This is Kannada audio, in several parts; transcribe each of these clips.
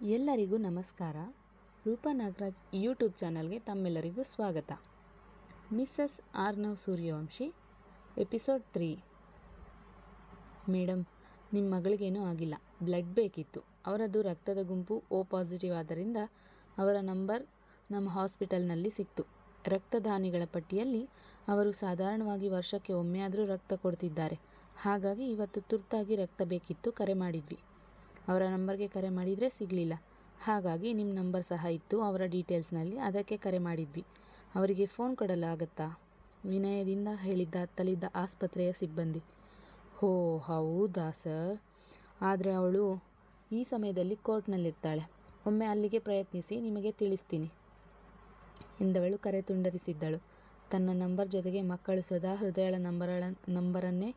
ಎಲ್ಲರಿಗೂ ನಮಸ್ಕಾರ. ರೂಪಾ ನಾಗರಾಜ್ ಯೂಟ್ಯೂಬ್ ಚಾನಲ್ಗೆ ತಮ್ಮೆಲ್ಲರಿಗೂ ಸ್ವಾಗತ. Missus Arnav Suryavanshi, episode three. Madam ನಿಮ್ಮ ಮಗಳಿಗೇನೂ ಆಗಿಲ್ಲ. ಬ್ಲಡ್ ಬೇಕಿತ್ತು. ಅವರದು ರಕ್ತದ ಗುಂಪು ಓ ಪಾಸಿಟಿವ್ ಆದ್ದರಿಂದ ಅವರ ನಂಬರ್ ನಮ್ಮ ಹಾಸ್ಪಿಟಲ್ನಲ್ಲಿ ಸಿಕ್ತು. ರಕ್ತದಾನಿಗಳ ಪಟ್ಟಿಯಲ್ಲಿ ಅವರು ಸಾಧಾರಣವಾಗಿ ವರ್ಷಕ್ಕೆ ಒಮ್ಮೆಯಾದರೂ ರಕ್ತ ಕೊಡ್ತಿದ್ದಾರೆ. ಹಾಗಾಗಿ ಇವತ್ತು ತುರ್ತಾಗಿ ರಕ್ತ ಬೇಕಿತ್ತು ಕರೆ ಮಾಡಿದ್ವಿ. ಅವರ ನಂಬರ್ಗೆ ಕರೆ ಮಾಡಿದರೆ ಸಿಗಲಿಲ್ಲ. ಹಾಗಾಗಿ ನಿಮ್ಮ ನಂಬರ್ ಸಹ ಇತ್ತು ಅವರ ಡೀಟೇಲ್ಸ್ನಲ್ಲಿ, ಅದಕ್ಕೆ ಕರೆ ಮಾಡಿದ್ವಿ. ಅವರಿಗೆ ಫೋನ್ ಕೊಡಲಾಗತ್ತಾ? ವಿನಯದಿಂದ ಹೇಳಿದ್ದ ಅತ್ತಲಿದ್ದ ಆಸ್ಪತ್ರೆಯ ಸಿಬ್ಬಂದಿ. ಹೋ, ಹೌದಾ ಸರ್? ಆದರೆ ಅವಳು ಈ ಸಮಯದಲ್ಲಿ ಕೋರ್ಟ್ನಲ್ಲಿರ್ತಾಳೆ. ಒಮ್ಮೆ ಅಲ್ಲಿಗೆ ಪ್ರಯತ್ನಿಸಿ ನಿಮಗೆ ತಿಳಿಸ್ತೀನಿ ಎಂದವಳು ಕರೆ ತುಂಡರಿಸಿದ್ದಳು. ತನ್ನ ನಂಬರ್ ಜೊತೆಗೆ ಮಕ್ಕಳು ಸದಾ ಹೃದಯಳ ನಂಬರಳ, ನಂಬರನ್ನೇ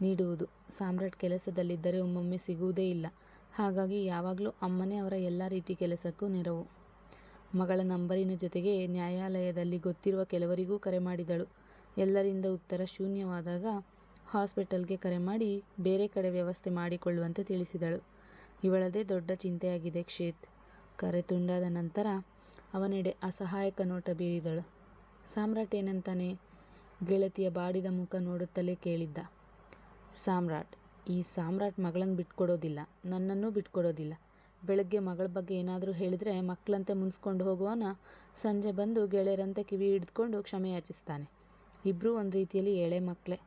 ನೀಡುವುದು. ಸಾಮ್ರಾಟ್ ಕೆಲಸದಲ್ಲಿದ್ದರೆ ಒಮ್ಮೊಮ್ಮೆ ಸಿಗುವುದೇ ಇಲ್ಲ. ಹಾಗಾಗಿ ಯಾವಾಗಲೂ ಅಮ್ಮನೇ ಅವರ ಎಲ್ಲ ರೀತಿ ಕೆಲಸಕ್ಕೂ ನೆರವು. ಮಗಳ ನಂಬರಿನ ಜೊತೆಗೆ ನ್ಯಾಯಾಲಯದಲ್ಲಿ ಗೊತ್ತಿರುವ ಕೆಲವರಿಗೂ ಕರೆ ಮಾಡಿದಳು. ಎಲ್ಲರಿಂದ ಉತ್ತರ ಶೂನ್ಯವಾದಾಗ ಹಾಸ್ಪಿಟಲ್ಗೆ ಕರೆ ಮಾಡಿ ಬೇರೆ ಕಡೆ ವ್ಯವಸ್ಥೆ ಮಾಡಿಕೊಳ್ಳುವಂತೆ ತಿಳಿಸಿದಳು. ಇವಳದೇ ದೊಡ್ಡ ಚಿಂತೆಯಾಗಿದೆ ಕ್ಷೇತ್. ಕರೆ ತುಂಡಾದ ನಂತರ ಅವನೆಡೆ ಅಸಹಾಯಕ ನೋಟ ಬೀರಿದಳು. ಸಾಮ್ರಾಟ್ ಏನಂತಾನೆ? ಗೆಳತಿಯ ಬಾಡಿದ ಮುಖ ನೋಡುತ್ತಲೇ ಕೇಳಿದ್ದ. ಸಾಮ್ರಾಟ್ ಈ ಸಾಮ್ರಾಟ್ ಮಗಳನ್ನು ಬಿಟ್ಕೊಡೋದಿಲ್ಲ, ನನ್ನನ್ನೂ ಬಿಟ್ಕೊಡೋದಿಲ್ಲ. ಬೆಳಗ್ಗೆ ಮಗಳ ಬಗ್ಗೆ ಏನಾದರೂ ಹೇಳಿದರೆ ಮಕ್ಕಳಂತೆ ಮುನ್ಸ್ಕೊಂಡು ಹೋಗುವನ, ಸಂಜೆ ಬಂದು ಗೆಳೆಯರಂತೆ ಕಿವಿ ಕ್ಷಮೆ ಯಾಚಿಸ್ತಾನೆ. ಇಬ್ಬರೂ ಒಂದು ರೀತಿಯಲ್ಲಿ ಎಳೆ ಮಕ್ಕಳೇ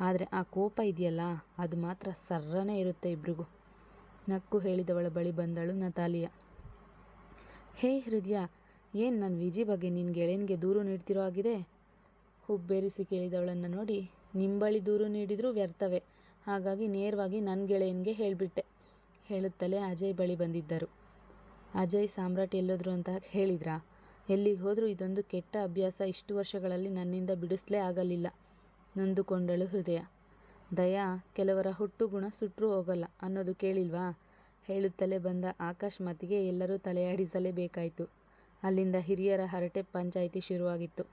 ಆದರೆ ಆ ಕೋಪ ಇದೆಯಲ್ಲ, ಅದು ಮಾತ್ರ ಸರ್ರನೇ ಇರುತ್ತೆ ಇಬ್ರಿಗೂ. ನಕ್ಕು ಹೇಳಿದವಳ ಬಳಿ ಬಂದಳು ನತಾಲಿಯ. ಹೇ ಹೃದಯ, ಏನು ನನ್ನ ವಿಜಿ ಬಗ್ಗೆ ನಿನ್ನ ಗೆಳೆಯನಿಗೆ ದೂರು ನೀಡ್ತಿರೋ ಆಗಿದೆ ಹುಬ್ಬೇರಿಸಿ ಕೇಳಿದವಳನ್ನು ನೋಡಿ ನಿಮ್ಮ ಬಳಿ ದೂರು ನೀಡಿದರೂ ವ್ಯರ್ಥವೇ. ಹಾಗಾಗಿ ನೇರವಾಗಿ ನನ್ನ ಗೆಳೆಯನಿಗೆ ಹೇಳಿಬಿಟ್ಟೆ. ಹೇಳುತ್ತಲೇ ಅಜಯ್ ಬಳಿ ಬಂದಿದ್ದರು. ಅಜಯ್ ಸಾಮ್ರಾಟ್ ಎಲ್ಲೋದ್ರು ಅಂತ ಹೇಳಿದ್ರಾ? ಎಲ್ಲಿಗೆ ಹೋದರೂ ಇದೊಂದು ಕೆಟ್ಟ ಅಭ್ಯಾಸ. ಇಷ್ಟು ವರ್ಷಗಳಲ್ಲಿ ನನ್ನಿಂದ ಬಿಡಿಸ್ಲೇ ಆಗಲಿಲ್ಲ. ನೊಂದುಕೊಂಡಳು ಹೃದಯ. ದಯಾ, ಕೆಲವರ ಹುಟ್ಟು ಗುಣ ಸುಟ್ಟರೂ ಹೋಗಲ್ಲ ಅನ್ನೋದು ಕೇಳಿಲ್ವಾ? ಹೇಳುತ್ತಲೇ ಬಂದ ಆಕಾಶ್ ಮಾತಿಗೆ ಎಲ್ಲರೂ ತಲೆಯಾಡಿಸಲೇಬೇಕಾಯಿತು. ಅಲ್ಲಿಂದ ಹಿರಿಯರ ಹರಟೆ ಪಂಚಾಯಿತಿ ಶುರುವಾಗಿತ್ತು.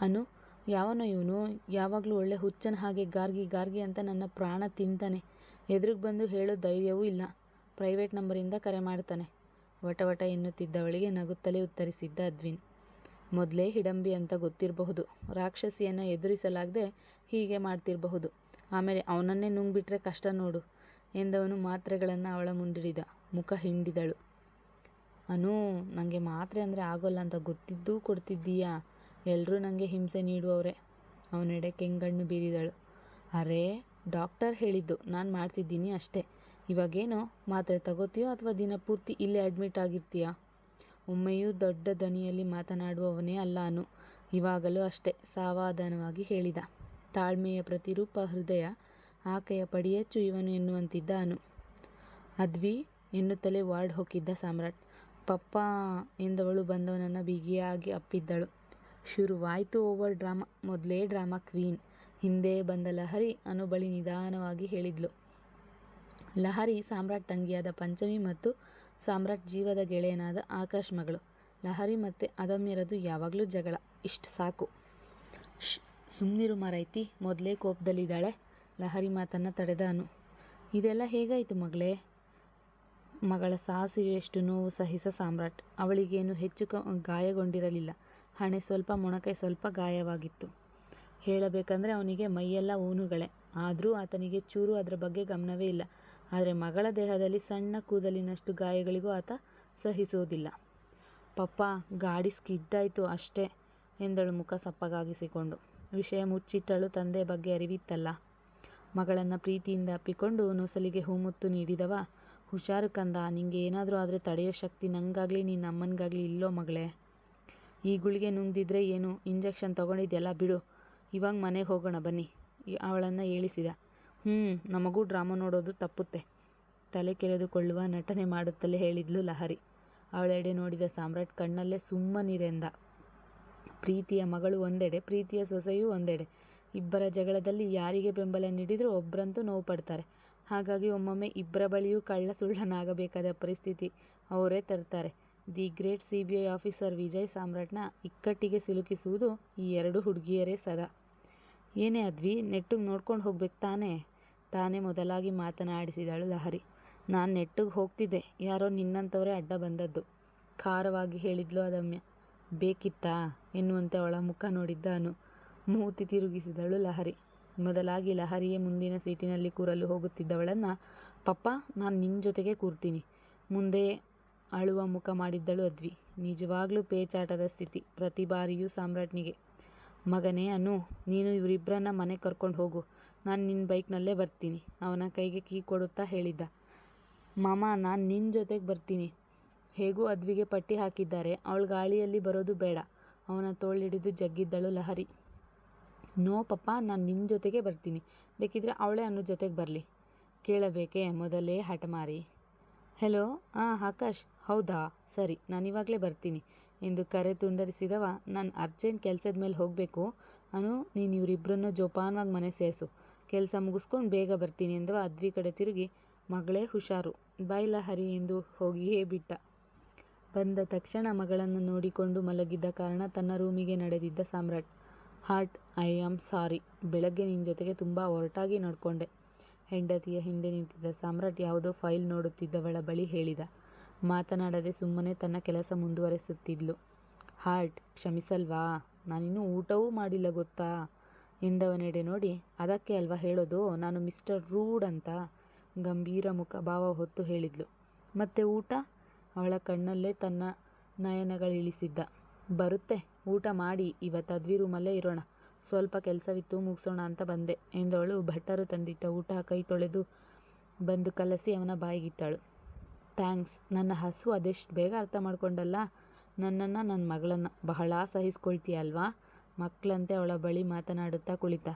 ಅನು ಯಾವನೋ ಇವನು ಯಾವಾಗಲೂ ಒಳ್ಳೆ ಹುಚ್ಚನ ಹಾಗೆ ಗಾರ್ಗಿ ಗಾರ್ಗಿ ಅಂತ ನನ್ನ ಪ್ರಾಣ ತಿಂತಾನೆ. ಎದುರಿಗೆ ಬಂದು ಹೇಳೋ ಧೈರ್ಯವೂ ಇಲ್ಲ. ಪ್ರೈವೇಟ್ ನಂಬರಿಂದ ಕರೆ ಮಾಡ್ತಾನೆ. ವಟ ವಟ ಎನ್ನುತ್ತಿದ್ದವಳಿಗೆ ನಗುತ್ತಲೇ ಉತ್ತರಿಸಿದ್ದ ಅದ್ವಿನ್. ಮೊದಲೇ ಹಿಡಂಬಿ ಅಂತ ಗೊತ್ತಿರಬಹುದು. ರಾಕ್ಷಸಿಯನ್ನು ಎದುರಿಸಲಾಗದೆ ಹೀಗೆ ಮಾಡ್ತಿರಬಹುದು. ಆಮೇಲೆ ಅವನನ್ನೇ ನುಂಗ್ಬಿಟ್ರೆ ಕಷ್ಟ ನೋಡು ಎಂದವನು ಮಾತ್ರೆಗಳನ್ನು ಅವಳ ಮುಂದಿಡಿದ. ಮುಖ ಹಿಂಡಿದಳು. ಅನು ನನಗೆ ಮಾತ್ರೆ ಅಂದರೆ ಆಗೋಲ್ಲ ಅಂತ ಗೊತ್ತಿದ್ದೂ ಕೊಡ್ತಿದ್ದೀಯಾ? ಎಲ್ಲರೂ ನನಗೆ ಹಿಂಸೆ ನೀಡುವವರೇ. ಅವನೆಡೆ ಕೆಂಗಣ್ಣು ಬೀರಿದಳು. ಅರೇ, ಡಾಕ್ಟರ್ ಹೇಳಿದ್ದು ನಾನು ಮಾಡ್ತಿದ್ದೀನಿ ಅಷ್ಟೇ. ಇವಾಗೇನೋ ಮಾತ್ರೆ ತಗೋತೀಯೋ ಅಥವಾ ದಿನ ಪೂರ್ತಿ ಇಲ್ಲೇ ಅಡ್ಮಿಟ್ ಆಗಿರ್ತೀಯಾ? ಒಮ್ಮೆಯೂ ದೊಡ್ಡ ದನಿಯಲ್ಲಿ ಮಾತನಾಡುವವನೇ ಅಲ್ಲ ಅನು. ಇವಾಗಲೂ ಅಷ್ಟೇ ಸಾವಧಾನವಾಗಿ ಹೇಳಿದ. ತಾಳ್ಮೆಯ ಪ್ರತಿರೂಪ ಹೃದಯ ಆಕೆಯ ಪಡಿಯಚ್ಚು ಇವನು ಎನ್ನುವಂತಿದ್ದ ಅನು. ಅದ್ವಿ ಎನ್ನುತ್ತಲೇ ವಾರ್ಡ್ ಹೊಕ್ಕಿದ್ದ ಸಾಮ್ರಾಟ್. ಪಪ್ಪ ಎಂದವಳು ಬಂದವನನ್ನು ಬಿಗಿಯಾಗಿ ಅಪ್ಪಿದ್ದಳು. ಶುರುವಾಯಿತು ಓವರ್ ಡ್ರಾಮಾ, ಮೊದಲೇ ಡ್ರಾಮಾ ಕ್ವೀನ್. ಹಿಂದೆ ಬಂದ ಲಹರಿ ಅನು ಬಳಿ ನಿಧಾನವಾಗಿ ಹೇಳಿದ್ಲು. ಲಹರಿ ಸಾಮ್ರಾಟ್ ತಂಗಿಯಾದ ಪಂಚಮಿ ಮತ್ತು ಸಾಮ್ರಾಟ್ ಜೀವದ ಗೆಳೆಯನಾದ ಆಕಾಶ್ ಮಗಳು. ಲಹರಿ ಮತ್ತೆ ಅದಮ್ಯರದು ಯಾವಾಗಲೂ ಜಗಳ. ಇಷ್ಟು ಸಾಕು. ಶ್ ಸುಮ್ಮನಿರು ಮರೈತಿ, ಮೊದಲೇ ಕೋಪದಲ್ಲಿದ್ದಾಳೆ. ಲಹರಿ ಮಾತನ್ನು ತಡೆದ ಅನು. ಇದೆಲ್ಲ ಹೇಗಾಯಿತು ಮಗಳೇ? ಮಗಳ ಸಾಸಿವೆಯಷ್ಟು ನೋವು ಸಹಿಸ ಸಾಮ್ರಾಟ್. ಅವಳಿಗೇನು ಹೆಚ್ಚು ಗಾಯಗೊಂಡಿರಲಿಲ್ಲ. ಹಣೆ ಸ್ವಲ್ಪ ಮೊಣಕೈ ಸ್ವಲ್ಪ ಗಾಯವಾಗಿತ್ತು. ಹೇಳಬೇಕಂದ್ರೆ ಅವನಿಗೆ ಮೈಯೆಲ್ಲ ಊನುಗಳೇ. ಆದರೂ ಆತನಿಗೆ ಚೂರು ಅದರ ಬಗ್ಗೆ ಗಮನವೇ ಇಲ್ಲ. ಆದರೆ ಮಗಳ ದೇಹದಲ್ಲಿ ಸಣ್ಣ ಕೂದಲಿನಷ್ಟು ಗಾಯಗಳಿಗೂ ಆತ ಸಹಿಸೋದಿಲ್ಲ. ಪಪ್ಪ, ಗಾಡಿ ಸ್ಕಿಡ್ ಆಯಿತು ಅಷ್ಟೇ ಎಂದಳು ಮುಖ ಸಪ್ಪಗಾಗಿಸಿಕೊಂಡು. ವಿಷಯ ಮುಚ್ಚಿಟ್ಟಳು ತಂದೆ ಬಗ್ಗೆ ಅರಿವಿತ್ತಲ್ಲ. ಮಗಳನ್ನು ಪ್ರೀತಿಯಿಂದ ಅಪ್ಪಿಕೊಂಡು ನೊಸಲಿಗೆ ಹೂಮುತ್ತು ನೀಡಿದವ, ಹುಷಾರು ಕಂದ ನಿಂಗೆ ಏನಾದರೂ ಆದರೆ ತಡೆಯೋ ಶಕ್ತಿ ನಂಗಾಗಲಿ, ನಿನ್ನ ಅಮ್ಮನಿಗಾಗಲಿ ಇಲ್ಲೋ ಮಗಳೇ? ಈ ಗುಳಿಗೆ ನುಂಗ್ದಿದ್ರೆ ಏನು? ಇಂಜೆಕ್ಷನ್ ತೊಗೊಂಡಿದ್ಯಲ್ಲ, ಬಿಡು. ಇವಾಗ ಮನೆಗೆ ಹೋಗೋಣ, ಬನ್ನಿ. ಅವಳನ್ನು ಏಳಿಸಿದ ಹ್ಞೂ ನಮಗೂ ಡ್ರಾಮಾ ನೋಡೋದು ತಪ್ಪುತ್ತೆ. ತಲೆ ಕೆರೆದುಕೊಳ್ಳುವ ನಟನೆ ಮಾಡುತ್ತಲೇ ಹೇಳಿದ್ಲು ಲಹರಿ. ಅವಳೆಡೆ ನೋಡಿದ ಸಾಮ್ರಾಟ್ ಕಣ್ಣಲ್ಲೇ ಸುಮ್ಮನಿರೆಂದ ಪ್ರೀತಿಯ ಮಗಳು ಒಂದೆಡೆ, ಪ್ರೀತಿಯ ಸೊಸೆಯೂ ಒಂದೆಡೆ. ಇಬ್ಬರ ಜಗಳದಲ್ಲಿ ಯಾರಿಗೆ ಬೆಂಬಲ ನೀಡಿದರೂ ಒಬ್ಬರಂತೂ ನೋವು ಪಡ್ತಾರೆ. ಹಾಗಾಗಿ ಒಮ್ಮೊಮ್ಮೆ ಇಬ್ಬರ ಬಳಿಯೂ ಕಳ್ಳ ಸುಳ್ಳನಾಗಬೇಕಾದ ಪರಿಸ್ಥಿತಿ ಅವರೇ ತರ್ತಾರೆ. The great CBI officer Vijay ಸಾಮ್ರಾಟ್ನ ಇಕ್ಕಟ್ಟಿಗೆ ಸಿಲುಕಿಸುವುದು ಈ ಎರಡು ಹುಡುಗಿಯರೇ ಸದಾ. ಏನೇ ಅದ್ವಿ, ನೆಟ್ಟಗೆ ನೋಡ್ಕೊಂಡು ಹೋಗ್ಬೇಕು ತಾನೇ? ತಾನೇ ಮೊದಲಾಗಿ ಮಾತನಾಡಿಸಿದಳು ಲಹರಿ. ನಾನು ನೆಟ್ಟಗೆ ಹೋಗ್ತಿದ್ದೆ. ಯಾರೋ ನಿನ್ನಂಥವರೇ ಅಡ್ಡ ಬಂದದ್ದು. ಖಾರವಾಗಿ ಹೇಳಿದ್ಲು ಅದಮ್ಯ. ಬೇಕಿತ್ತಾ? ಎನ್ನುವಂತೆ ಅವಳ ಮುಖ ನೋಡಿದ್ದ ಅನು. ಮೂತಿ ತಿರುಗಿಸಿದಳು ಲಹರಿ. ಮೊದಲಾಗಿ ಲಹರಿಯೇ ಮುಂದಿನ ಸೀಟಿನಲ್ಲಿ ಕೂರಲು ಹೋಗುತ್ತಿದ್ದವಳನ್ನ, ಪಪ್ಪಾ, ನಾನು ನಿನ್ನ ಜೊತೆಗೇ ಕೂರ್ತೀನಿ. ಮುಂದೆ ಅಳುವ ಮುಖ ಮಾಡಿದ್ದಳು ಅದ್ವಿ. ನಿಜವಾಗ್ಲೂ ಪೇಚಾಟದ ಸ್ಥಿತಿ. ಪ್ರತಿ ಬಾರಿಯೂ ಸಾಮ್ರಾಟ್ನಿಗೆ, ಮಗನೇ ಅನು, ನೀನು ಇವ್ರಿಬ್ರನ್ನ ಮನೆ ಕರ್ಕೊಂಡು ಹೋಗು. ನಾನು ನಿನ್ನ ಬೈಕ್ನಲ್ಲೇ ಬರ್ತೀನಿ. ಅವನ ಕೈಗೆ ಕೀ ಕೊಡುತ್ತಾ ಹೇಳಿದ್ದ. ಮಾಮ, ನಾನು ನಿನ್ನ ಜೊತೆಗೆ ಬರ್ತೀನಿ. ಹೇಗೂ ಅದ್ವಿಗೆ ಪಟ್ಟಿ ಹಾಕಿದ್ದಾರೆ. ಅವ್ಳ್ ಗಾಳಿಯಲ್ಲಿ ಬರೋದು ಬೇಡ. ಅವನ ತೋಳಿಡಿದು ಜಗ್ಗಿದ್ದಳು ಲಹರಿ. ನೋ ಪಪ್ಪ, ನಾನು ನಿನ್ನ ಜೊತೆಗೆ ಬರ್ತೀನಿ. ಬೇಕಿದ್ರೆ ಅವಳೇ ಅನು ಜೊತೆಗೆ ಬರಲಿ. ಕೇಳಬೇಕೇ ಮೊದಲೇ ಹಠಮಾರಿ. ಹೆಲೋ ಆಂ ಆಕಾಶ್ ಹೌದಾ? ಸರಿ ನಾನಿವಾಗಲೇ ಬರ್ತೀನಿ. ಎಂದು ಕರೆ ತುಂಡರಿಸಿದವ, ನಾನು ಅರ್ಜೆಂಟ್ ಕೆಲಸದ ಮೇಲೆ ಹೋಗಬೇಕು. ಅನು, ನೀನು ಇವರಿಬ್ಬರನ್ನು ಜೋಪಾನವಾಗಿ ಮನೆ ಸೇರಿಸು. ಕೆಲಸ ಮುಗಿಸ್ಕೊಂಡು ಬೇಗ ಬರ್ತೀನಿ ಎಂದವ ಅದ್ವಿ ಕಡೆ ತಿರುಗಿ. ಮಗಳೇ ಹುಷಾರು. ಬಾಯಿಲ ಹರಿ ಎಂದು ಹೋಗಿಯೇ ಬಿಟ್ಟ. ಬಂದ ತಕ್ಷಣ ಮಗಳನ್ನು ನೋಡಿಕೊಂಡು ಮಲಗಿದ್ದ ಕಾರಣ ತನ್ನ ರೂಮಿಗೆ ನಡೆದಿದ್ದ Samrat. Heart I am sorry. ಬೆಳಗ್ಗೆ ನಿನ್ನ ಜೊತೆಗೆ ತುಂಬಾ ಒರಟಾಗಿ ನಡ್ಕೊಂಡೆ. ಹೆಂಡತಿಯ ಹಿಂದೆ ನಿಂತಿದ್ದ ಸಾಮ್ರಾಟ್ ಯಾವುದೋ ಫೈಲ್ ನೋಡುತ್ತಿದ್ದವಳ ಬಳಿ ಹೇಳಿದ. ಮಾತನಾಡದೆ ಸುಮ್ಮನೆ ತನ್ನ ಕೆಲಸ ಮುಂದುವರೆಸುತ್ತಿದ್ಲು. ಹಾರ್ಟ್, ಕ್ಷಮಿಸಲ್ವಾ? ನಾನಿನ್ನೂ ಊಟವೂ ಮಾಡಿಲ್ಲ ಗೊತ್ತಾ ಎಂದವನೆಡೆ ನೋಡಿ, ಅದಕ್ಕೆ ಅಲ್ವಾ ಹೇಳೋದು? ನಾನು ಮಿಸ್ಟರ್ ರೂಡ್ ಅಂತ ಗಂಭೀರ ಮುಖ ಭಾವ ಹೊತ್ತು ಹೇಳಿದ್ಲು. ಮತ್ತೆ ಊಟ ಅವಳ ಕಣ್ಣಲ್ಲೇ ತನ್ನ ನಯನಗಳಿಳಿಸಿದ್ದ. ಬರುತ್ತೆ, ಊಟ ಮಾಡಿ, ಇವತ್ತು ಅದ್ವಿ ರೂಮಲ್ಲೇ ಇರೋಣ. ಸ್ವಲ್ಪ ಕೆಲಸವಿತ್ತು, ಮುಗಿಸೋಣ ಅಂತ ಬಂದೆ ಎಂದವಳು ಭಟ್ಟರು ತಂದಿಟ್ಟ ಊಟ ಕೈ ತೊಳೆದು ಬಂದು ಕಲಸಿ ಅವನ ಬಾಯಿಗಿಟ್ಟಳು. ಥ್ಯಾಂಕ್ಸ್. ನನ್ನ ಹಸು ಅದೆಷ್ಟು ಬೇಗ ಅರ್ಥ ಮಾಡ್ಕೊಂಡಲ್ಲ. ನನ್ನನ್ನು ನನ್ನ ಮಗಳನ್ನು. ಬಹಳ ಸಹಿಸ್ಕೊಳ್ತೀಯ ಅಲ್ವಾ? ಮಕ್ಕಳಂತೆ ಅವಳ ಬಳಿ ಮಾತನಾಡುತ್ತಾ ಕುಳಿತ.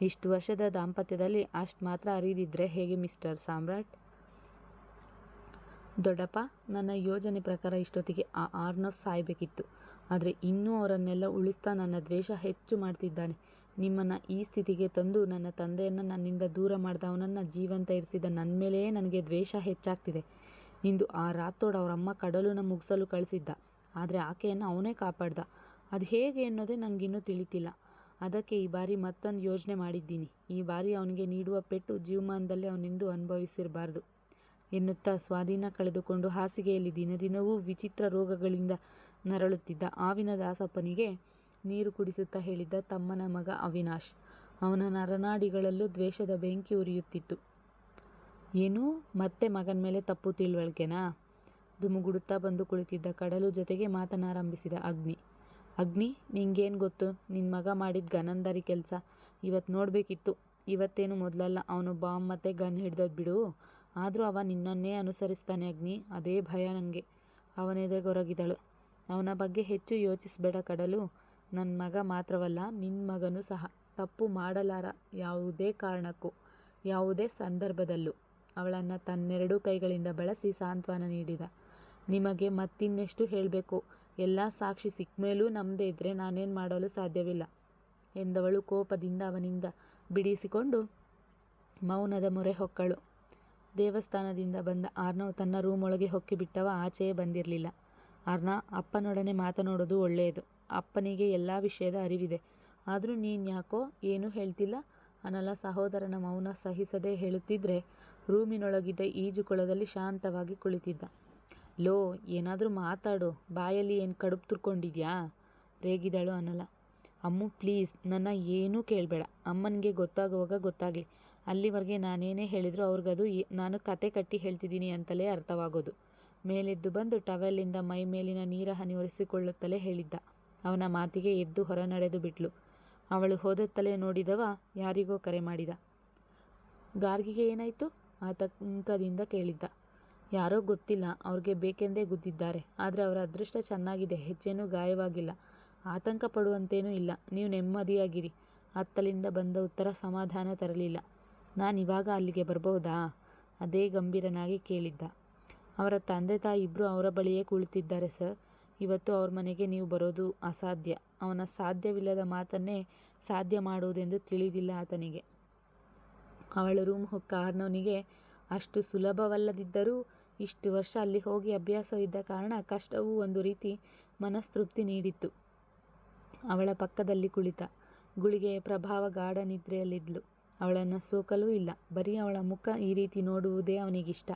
ಇಷ್ಟು ವರ್ಷದ ದಾಂಪತ್ಯದಲ್ಲಿ ಅಷ್ಟು ಮಾತ್ರ ಅರಿದಿದ್ರೆ ಹೇಗೆ ಮಿಸ್ಟರ್ ಸಾಮ್ರಾಟ್? ದೊಡ್ಡಪ್ಪ, ನನ್ನ ಯೋಜನೆ ಪ್ರಕಾರ ಇಷ್ಟೊತ್ತಿಗೆ ಆ ಆರ್ನೋಸ್ ಸಾಯ್ಬೇಕಿತ್ತು. ಆದರೆ ಇನ್ನೂ ಅವರನ್ನೆಲ್ಲ ಉಳಿಸ್ತಾ ನನ್ನ ದ್ವೇಷ ಹೆಚ್ಚು ಮಾಡ್ತಿದ್ದಾನೆ. ನಿಮ್ಮನ್ನು ಈ ಸ್ಥಿತಿಗೆ ತಂದು ನನ್ನ ತಂದೆಯನ್ನು ನನ್ನಿಂದ ದೂರ ಮಾಡ್ದವನನ್ನ ಜೀವಂತ ಇರಿಸಿದ ನನ್ನ ಮೇಲೆಯೇ ನನಗೆ ದ್ವೇಷ ಹೆಚ್ಚಾಗ್ತಿದೆ. ಇಂದು ಆ ರಾತೋಡ್ ಅವರಮ್ಮ ಕಡಲನ್ನು ಮುಗ್ಸಲು ಕಳಿಸಿದ್ದ, ಆದರೆ ಆಕೆಯನ್ನು ಅವನೇ ಕಾಪಾಡ್ದ. ಅದು ಹೇಗೆ ಎನ್ನೋದೇ ನನಗಿನ್ನೂ ತಿಳಿತಿಲ್ಲ. ಅದಕ್ಕೆ ಈ ಬಾರಿ ಮತ್ತೊಂದು ಯೋಜನೆ ಮಾಡಿದ್ದೀನಿ. ಈ ಬಾರಿ ಅವನಿಗೆ ನೀಡುವ ಪೆಟ್ಟು ಜೀವಮಾನದಲ್ಲಿ ಅವನೆಂದೂ ಅನುಭವಿಸಿರ್ಬಾರ್ದು. ಎನ್ನುತ್ತಾ ಸ್ವಾಧೀನ ಕಳೆದುಕೊಂಡು ಹಾಸಿಗೆಯಲ್ಲಿ ದಿನದಿನವೂ ವಿಚಿತ್ರ ರೋಗಗಳಿಂದ ನರಳುತ್ತಿದ್ದ ಆವಿನ ದಾಸಪ್ಪನಿಗೆ ನೀರು ಕುಡಿಸುತ್ತಾ ಹೇಳಿದ್ದ ತಮ್ಮನ ಮಗ ಅವಿನಾಶ್. ಅವನ ನರನಾಡಿಗಳಲ್ಲೂ ದ್ವೇಷದ ಬೆಂಕಿ ಉರಿಯುತ್ತಿತ್ತು. ಏನು? ಮತ್ತೆ ಮಗನ ಮೇಲೆ ತಪ್ಪು ತಿಳುವಳಿಕೆನಾ? ಧುಮುಗುಡುತ್ತಾ ಬಂದು ಕುಳಿತಿದ್ದ ಕಡಲು ಜೊತೆಗೆ ಮಾತನಾರಂಭಿಸಿದ ಅಗ್ನಿ. ಅಗ್ನಿ, ನಿಂಗೇನು ಗೊತ್ತು? ನಿನ್ನ ಮಗ ಮಾಡಿದ ಗನಂದರಿ ಕೆಲಸ. ಇವತ್ತು ನೋಡಬೇಕಿತ್ತು. ಇವತ್ತೇನು ಮೊದಲಲ್ಲ, ಅವನು ಬಾಂಬ್ ಮತ್ತೆ ಗನ್ ಹಿಡ್ದದ್ ಬಿಡು. ಆದ್ರೂ ಅವ ನಿನ್ನನ್ನೇ ಅನುಸರಿಸ್ತಾನೆ ಅಗ್ನಿ. ಅದೇ ಭಯ ನಂಗೆ. ಅವನೆದೆಗೊರಗಿದಳು. ಅವನ ಬಗ್ಗೆ ಹೆಚ್ಚು ಯೋಚಿಸಬೇಡ ಕಡಲು. ನನ್ನ ಮಗ ಮಾತ್ರವಲ್ಲ ನಿನ್ನ ಮಗನೂ ಸಹ. ತಪ್ಪು ಮಾಡಲಾರ ಯಾವುದೇ ಕಾರಣಕ್ಕೂ, ಯಾವುದೇ ಸಂದರ್ಭದಲ್ಲೂ. ಅವಳನ್ನ ತನ್ನೆರಡೂ ಕೈಗಳಿಂದ ಬಳಸಿ ಸಾಂತ್ವನ ನೀಡಿದ. ನಿಮಗೆ ಮತ್ತಿನ್ನೆಷ್ಟು ಹೇಳಬೇಕು? ಎಲ್ಲ ಸಾಕ್ಷಿ ಸಿಕ್ಮೇಲೂ ನಂಬದೇ ಇದ್ದರೆ ನಾನೇನು ಮಾಡಲು ಸಾಧ್ಯವಿಲ್ಲ ಎಂದವಳು ಕೋಪದಿಂದ ಅವನಿಂದ ಬಿಡಿಸಿಕೊಂಡು ಮೌನದ ಮೊರೆ ಹೊಕ್ಕಳು. ದೇವಸ್ಥಾನದಿಂದ ಬಂದ ಆರ್ನವ್ ತನ್ನ ರೂಮೊಳಗೆ ಹೊಕ್ಕಿಬಿಟ್ಟವ ಆಚೆಯೇ ಬಂದಿರಲಿಲ್ಲ. ಅರ್ನಾ ಅಪ್ಪನೊಡನೆ ಮಾತನಾಡೋದು ಒಳ್ಳೆಯದು. ಅಪ್ಪನಿಗೆ ಎಲ್ಲಾ ವಿಷಯದ ಅರಿವಿದೆ. ಆದರೂ ನೀನ್ಯಾಕೋ ಏನೂ ಹೇಳ್ತಿಲ್ಲ? ಅನಲ ಸಹೋದರನ ಮೌನ ಸಹಿಸದೆ ಹೇಳುತ್ತಿದ್ರೆ ರೂಮಿನೊಳಗಿದ್ದ ಈಜುಕೊಳದಲ್ಲಿ ಶಾಂತವಾಗಿ ಕುಳಿತಿದ್ದ. ಲೋ, ಏನಾದರೂ ಮಾತಾಡು. ಬಾಯಲ್ಲಿ ಏನು ಕಡುಬು ತುರ್ಕೊಂಡಿದ್ಯಾ? ರೇಗಿದಳು ಅನಲ. ಅಮ್ಮು, ಪ್ಲೀಸ್, ನನ್ನ ಏನೂ ಕೇಳಬೇಡ. ಅಮ್ಮನಿಗೆ ಗೊತ್ತಾಗುವಾಗ ಗೊತ್ತಾಗ್ಲಿ. ಅಲ್ಲಿವರ್ಗೆ ನಾನೇನೇ ಹೇಳಿದ್ರೂ ಅವ್ರಿಗದು ನಾನು ಕತೆ ಕಟ್ಟಿ ಹೇಳ್ತಿದ್ದೀನಿ ಅಂತಲೇ ಅರ್ಥವಾಗೋದು. ಮೇಲೆದ್ದು ಬಂದು ಟವೆಲ್ಲಿಂದ ಮೈ ಮೇಲಿನ ನೀರ ಹನಿ ಒರೆಸಿಕೊಳ್ಳುತ್ತಲೇ ಹೇಳಿದ್ದ. ಅವನ ಮಾತಿಗೆ ಎದ್ದು ಹೊರ ನಡೆದು ಬಿಟ್ಲು. ಅವಳು ಹೋದತ್ತಲೇ ನೋಡಿದವ, ಯಾರಿಗೋ ಕರೆ ಮಾಡಿದ. ಗಾರ್ಗಿಗೆ ಏನಾಯ್ತು? ಆತಂಕದಿಂದ ಕೇಳಿದ್ದ. ಯಾರೋ ಗೊತ್ತಿಲ್ಲ, ಅವ್ರಿಗೆ ಬೇಕೆಂದೇ ಗುದ್ದಿದ್ದಾರೆ. ಆದರೆ ಅವರ ಅದೃಷ್ಟ ಚೆನ್ನಾಗಿದೆ ಹೆಚ್ಚೇನೂ ಗಾಯವಾಗಿಲ್ಲ. ಆತಂಕ ಪಡುವಂತೇನೂ ಇಲ್ಲ. ನೀವು ನೆಮ್ಮದಿಯಾಗಿರಿ. ಅತ್ತಲಿಂದ ಬಂದ ಉತ್ತರ ಸಮಾಧಾನ ತರಲಿಲ್ಲ. ನಾನು ಇವಾಗ ಅಲ್ಲಿಗೆ ಬರಬಹುದಾ ಅದೇ ಗಂಭೀರನಾಗಿ ಕೇಳಿದ್ದ. ಅವರ ತಂದೆ ತಾಯಿ ಇಬ್ಬರು ಅವರ ಬಳಿಯೇ ಕುಳಿತಿದ್ದಾರೆ, ಸರ್. ಇವತ್ತು ಅವ್ರ ಮನೆಗೆ ನೀವು ಬರೋದು ಅಸಾಧ್ಯ. ಅವನ ಸಾಧ್ಯವಿಲ್ಲದ ಮಾತನ್ನೇ ಸಾಧ್ಯ ಮಾಡುವುದೆಂದು ತಿಳಿದಿಲ್ಲ ಆತನಿಗೆ. ಅವಳ ರೂಮ್ ಹೊಕ್ಕ ಅರ್ನೋನಿಗೆ ಅಷ್ಟು ಸುಲಭವಲ್ಲದಿದ್ದರೂ ಇಷ್ಟು ವರ್ಷ ಅಲ್ಲಿ ಹೋಗಿ ಅಭ್ಯಾಸವಿದ್ದ ಕಾರಣ ಕಷ್ಟವೂ ಒಂದು ರೀತಿ ಮನಸ್ತೃಪ್ತಿ ನೀಡಿತ್ತು. ಅವಳ ಪಕ್ಕದಲ್ಲಿ ಕುಳಿತ. ಗುಳಿಗೆಯ ಪ್ರಭಾವ ಗಾಢ ನಿದ್ರೆಯಲ್ಲಿದ್ಲು. ಅವಳನ್ನ ಸೋಕಲೂ ಇಲ್ಲ. ಬರೀ ಅವಳ ಮುಖ ಈ ರೀತಿ ನೋಡುವುದೇ ಅವನಿಗಿಷ್ಟ.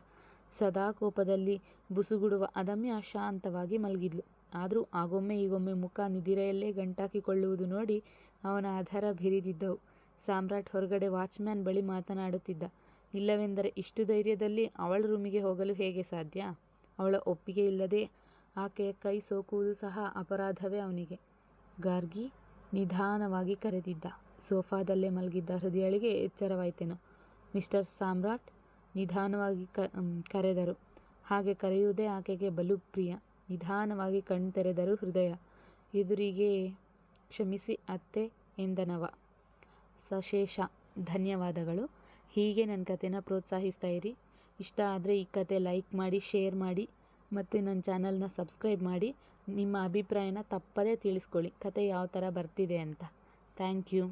ಸದಾ ಕೋಪದಲ್ಲಿ ಬುಸುಗುಡುವ ಅದಮ್ಯ ಶಾಂತವಾಗಿ ಮಲಗಿದ್ಲು. ಆದರೂ ಆಗೊಮ್ಮೆ ಈಗೊಮ್ಮೆ ಮುಖ ನಿದಿರೆಯಲ್ಲೇ ಗಂಟಾಕಿಕೊಳ್ಳುವುದು ನೋಡಿ ಅವನ ಅಧರ ಬಿರಿದಿದ್ದವು. ಸಾಮ್ರಾಟ್ ಹೊರಗಡೆ ವಾಚ್ಮ್ಯಾನ್ ಬಳಿ ಮಾತನಾಡುತ್ತಿದ್ದ. ಇಲ್ಲವೆಂದರೆ ಇಷ್ಟು ಧೈರ್ಯದಲ್ಲಿ ಅವಳ ರೂಮಿಗೆ ಹೋಗಲು ಹೇಗೆ ಸಾಧ್ಯ? ಅವಳ ಒಪ್ಪಿಗೆ ಇಲ್ಲದೆ ಆಕೆಯ ಕೈ ಸೋಕುವುದು ಸಹ ಅಪರಾಧವೇ ಅವನಿಗೆ? ಗಾರ್ಗಿ ನಿಧಾನವಾಗಿ ಕರೆದಿದ್ದ. ಸೋಫಾದಲ್ಲೇ ಮಲಗಿದ್ದ ಹೃದಯಳಿಗೆ ಎಚ್ಚರವಾಯಿತೇನೋ. ಮಿಸ್ಟರ್ ಸಾಮ್ರಾಟ್ ನಿಧಾನವಾಗಿ ಕರೆದರು. ಹಾಗೆ ಕರೆಯುವುದೇ ಆಕೆಗೆ ಬಲು ಪ್ರಿಯ. ನಿಧಾನವಾಗಿ ಕಣ್ತೆರೆದರು ಹೃದಯ. ಎದುರಿಗೇ ಕ್ಷಮಿಸಿ ಅತ್ತೆ ಎಂದನವ. ಸಶೇಷ ಧನ್ಯವಾದಗಳು. ಹೀಗೆ ನನ್ನ ಕಥೆನ ಪ್ರೋತ್ಸಾಹಿಸ್ತಾ ಇರಿ. ಇಷ್ಟ ಆದರೆ ಈ ಕಥೆ ಲೈಕ್ ಮಾಡಿ, ಶೇರ್ ಮಾಡಿ ಮತ್ತು ನನ್ನ ಚಾನಲ್ನ ಸಬ್ಸ್ಕ್ರೈಬ್ ಮಾಡಿ. ನಿಮ್ಮ ಅಭಿಪ್ರಾಯನ ತಪ್ಪದೇ ತಿಳಿಸ್ಕೊಳಿ ಕಥೆ ಥರ ಬರ್ತಿದೆ ಅಂತ. Thank you.